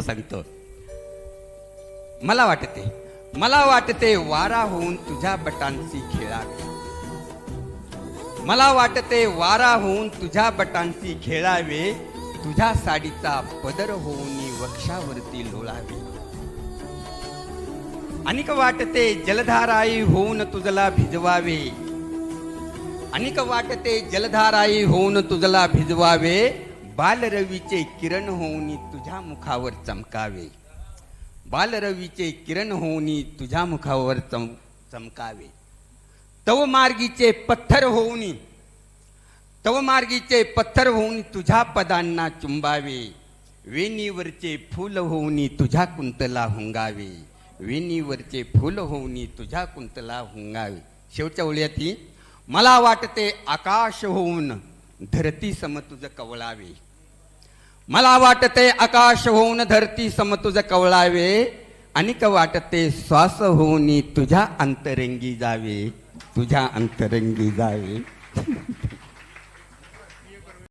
सांगतो मला वाटते मला वाटते वारा होऊन तुझ्या बटांची खेळावी मला वाटते वारा होऊन तुझ्या बटांची खेळावे तुझ्या साडीचा पदर होऊन वक्षावरती लोळावे. अनिक वाटते जलधाराई होऊन तुझला भिजवावे. अनेक वाटते जलधाराई होऊन तुझला भिजवावे. बालरवीचे किरण होऊन तुझ्या मुखावर चमकावे. बालरवीचे किरण होऊन तुझ्या मुखावर चम चमकावे. तव मार्गीचे पत्थर होऊन तव मार्गीचे पत्थर होऊन तुझ्या पदांना चुंबावे. वेणीवरचे फूल होऊन तुझ्या कुंतला हुंगावे. वेणीवरचे फूल होऊन तुझ्या कुंतला हुंगावे. शेवटच्या ओळ्यात मला वाटते आकाश होऊन धरती सम तुझ कवळावे. मला वाटते आकाश होऊन धरती सम तुझ कवळावे अनिक वाटते श्वास होऊन तुझ्या अंतरंगी जावे. तुझ्या अंतरंगी जावे.